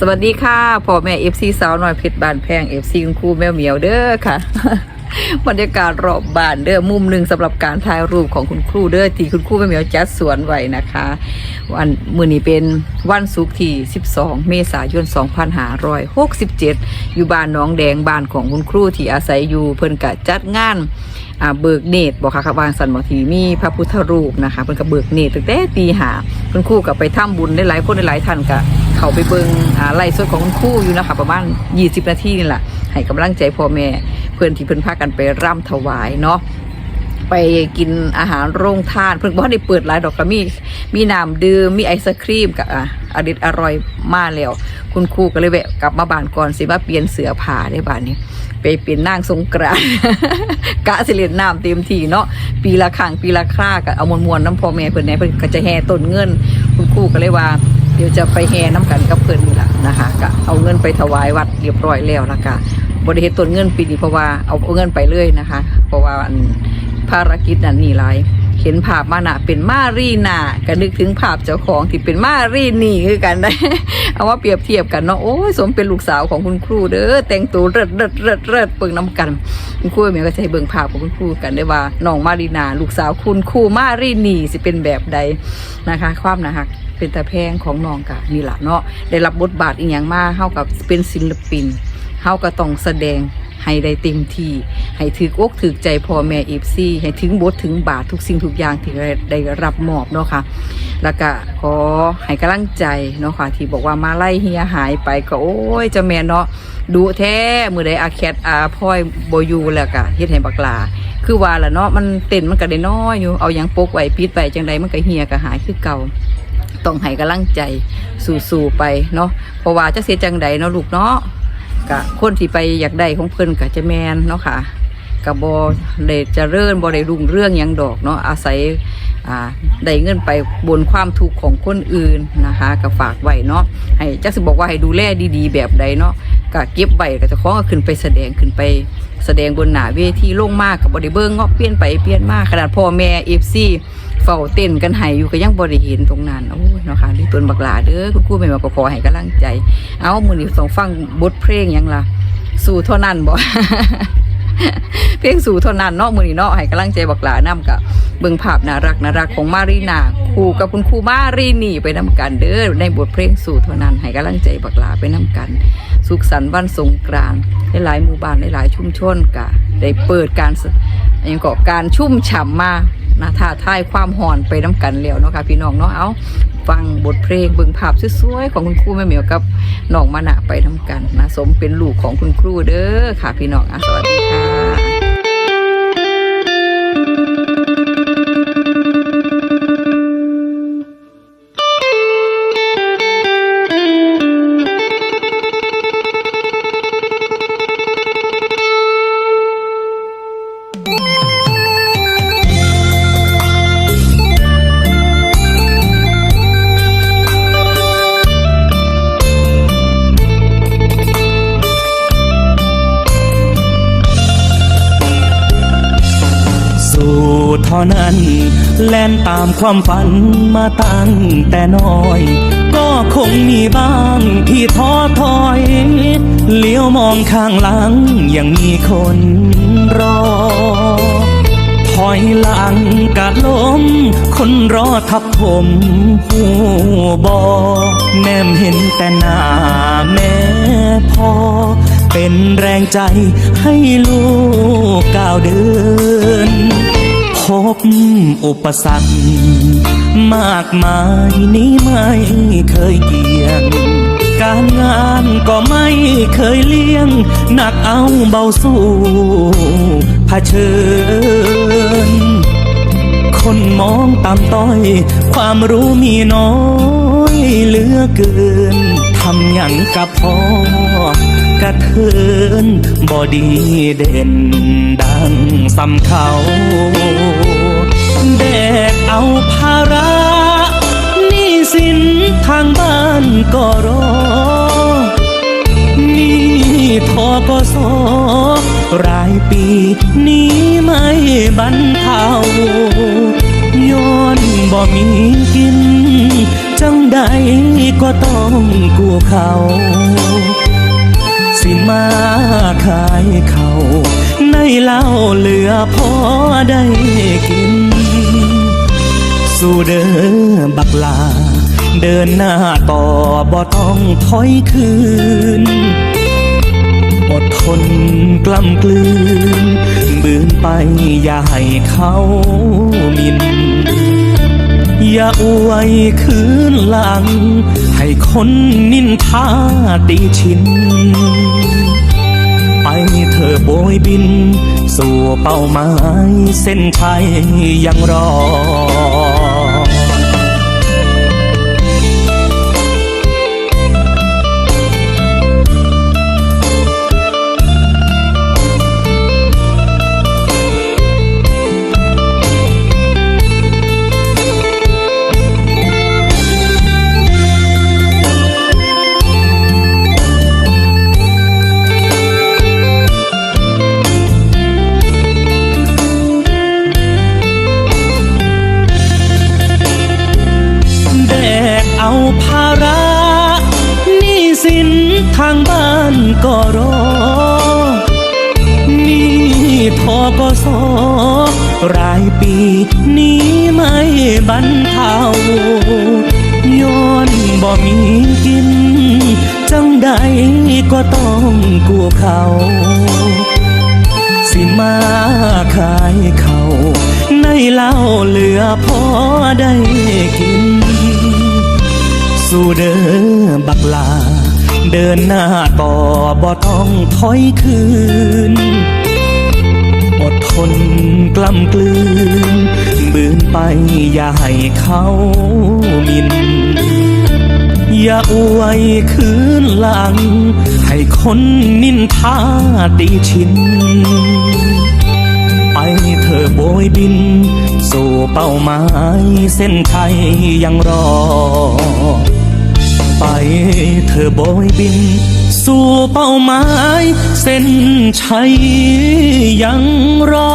สวัสดีค่ะพ่อแม่เอฟซีสาวน้อยเพชรบานแพงเอฟซีคุณครูแมวเหมียวเด้อค่ะบรรยากาศรอบบานเด้อมุมหนึ่งสำหรับการถ่ายรูปของคุณครูเด้อที่คุณครูแมวเหมียวจัดสวนไว้นะคะ วันมื้อนี้เป็นวันศุกร์ที่ 12 เมษายน 2567 อยู่บ้านน้องแดงบ้านของคุณครูที่อาศัยอยู่เพิ่นกะจัดงานเบิกเนตรบอกค่ะวางสันบาทีมีพระพุทธรูปนะคะเพิ่นก็เบิกเนตรตั้งแต่ตีหาเพิ่นครูกับไปทำบุญได้หลายคนได้หลายท่านก็ เขาไปเบิงอ่าไล่สดของคุณครู่อยู่นะคะประมาณ 20 นาทีนี่แหละให้กำลังใจพ่อแม่เพื่อนที่เพิ่อนพากันไปร่ำถวายเนาะไปกินอาหารโรงทาน เพิ่นบ่ได้เปิดหลายดอกก็มีมีน้ำดื่มมีไอศครีมกับอะอดิตอร่อยมากแล้ว คุณครูก็เลยแวะกลับมาบ้านก่อนสิว่าเปลี่ยนเสื้อผ้าได้บ้านนี้ ไปเปลี่ยนนางสงกรานกะสิเล่นน้ำเต็มที่เนาะปีละครั้งปีละคราก็เอามวนๆน้ำพ่อแม่เพิ่อนแหน่เพิ่อนก็จะแห่ต้นเงิน คุณครูก็เลยว่า เดี๋ยวจะไปแห่น้ำกันกับเพื่อนนี่แหละนะคะก็เอาเงินไปถวายวัดเรียบร้อยแล้วแล้วก็บริเฮตต้นเงินปีนี้เพราะว่าเอาเงินไปเลยนะคะ เพราะว่าภารกิจนั้นนี่หลาย เห็นภาพมานะเป็นมารีนาก็นึกถึงภาพเจ้าของที่เป็นมารีนี่คือกันได้เอาว่าเปรียบเทียบกันเนาะโอ้ยสมเป็นลูกสาวของคุณครูเด้อแต่งตัวเริดเริดเริดเริดเปิงน้ำกันคุณครูเมียก็จะให้เบิ่งภาพของคุณครูกันได้ว่าน้องมารีนา ลูกสาวคุณครูมารีนี่สิเป็นแบบใดนะคะ ความนะฮะเป็นตาแพงของน้องกะนี่แหละเนาะได้รับบทบาทอีกอย่างมากเท่ากับเป็นศิลปินเฮาก็ต้องแสดง ให้ได้เต็มที่ให้ถือกอกถือใจพ่อแม่เอฟซีให้ถึงบทถึงบาททุกสิ่งทุกอย่างที่ได้รับมอบเนาะค่ะแล้วก็ขอให้กำลังใจเนาะค่ะที่บอกว่ามาไล่เฮียหายไปก็โอ้ยเจะแม่เนาะดูแท้มือใดอาแคทอาพลอยโบอยูแล้วก็เฮ็ดให้บักลาคือว่าละเนาะมันเต้นมันก็ได้น้อยอยู่เอาหยังปกไว้ปิดไว้จังใดมันก็เฮียก็หายคือเก่าต้องให้กำลังใจสู่ๆไปเนาะเพราะว่าจะเสียจังใดเนาะลูกเนาะ กะคนที่ไปอยากได้ของเพิ่นกะจะแมนเนาะค่ะกะบอได้เจะเริ่นบอได้รุ่งเรื่องยังดอกเนาะอาศัยได้เงินไปบนความทุกข์ของคนอื่นนะคะก็ฝากไว้เนาะให้จักสิบอกว่าให้ดูแลดีๆ แบบใดเนาะก็เก็บไว้ก็จะของขึ้นไปแสดงขึ้นไปแสดงบนหน้าเวทีโล่งมากกับบริเบิงเงาะเปลี่ยนไปเปลี่ยนมากขนาดพ่อแม่เอฟซี เฝ้าเต้นกันให้อยู่ก็ยังบริเห็นตรงนั้นโอ้ยเนาะค่ะด้วยตนบักหลาเด้อคุณครูแม่มาก็ขอให้กำลังใจ เอามือนี้สองฟังบทเพลงยังล่ะ สู่เท่านั้นบ่เพลงสู่เท่านั้นเนาะมือนี้เนาะให้กำลังใจบักหลานํกับเบิ่งภาพน่ารักน่ารักของมารีนาครูกับคุณครูมารีนี่ไปนํกันเด้อในบทเพลงสู่เท่านั้นให้กำลังใจบักหลาไปนํกัน สุขสันต์วันสงกรานต์หลายหมู่บ้านหลายชุมชนกะได้เปิดการย่างก็การชุ่มฉ่ำมา นะท่าทายความห่อนไปน้ำกันแล้วเนาะค่ะพี่น้องเนาะเอาฟังบทเพลงเบิ่งภาพสวยๆของคุณครูแม่เหมียวกับน้องมานะไปน้ำกันนะสมเป็นลูกของคุณครูเด้อค่ะ พี่น้องอะสวัสดีค่ะ ท่านั้น แล่นตามความฝันมาตั้งแต่น้อย ก็คงมีบ้างที่ท้อถอย เลี้ยวมองข้างหลังยังมีคนรอ ถอยหลังกะล้ม คนรอทับผมหูบอแนมเห็นแต่หน้าแม่พ่อเป็นแรงใจให้ลูกก้าวเดิน อุปสรรคมากมายนี้ไม่เคยเกี่ยง การงานก็ไม่เคยเลี่ยง หนักเอาเบาสู้เผชิญ คนมองต่ำต้อย ความรู้มีน้อยเหลือเกินทำอย่างกับพ่อกระเทินบอดีเด่นดังสำเขา กเอาภาระหนี่สินทางบ้านก็รอนี่ทกสรายปีนี้ไม่บรรเทาย้อนบ่มีกิน จังใดก็ต้องกู้เขา สิมาขายเขาในเหล้าเหลือพอได้กิน สู่เดินบักลา เดินหน้าต่อบ่ต้องถอยคืนอดทนกล้ำกลืนบืนไปอย่าให้เขามิน อย่าอวยคืนหลัง ให้คนนินทาตีชิน ไปเธอโบยบิน สู่เป้าหมายเส้นชัยยังรอ ก็รอ นี่ทกสรายปีนี้ไม่บรรเทาย้อนบ่มีกิน จังใดก็ต้องกู้เขา สิมาขายเขาในเหล้าเหลือพอได้กิน สู่เดินบักลา เดินหน้าต่อบ่ต้องถอยคืน อดทนกล้ำกลืน บืนไปอย่าให้เขามิน อย่าอวยคืนหลัง ให้คนนินทาตีชิน ไปเธอโบยบิน สู่เป้าหมายเส้นชัยยังรอ ไปเธอโบยบิน สู่เป้าหมาย เส้นชัยยังรอ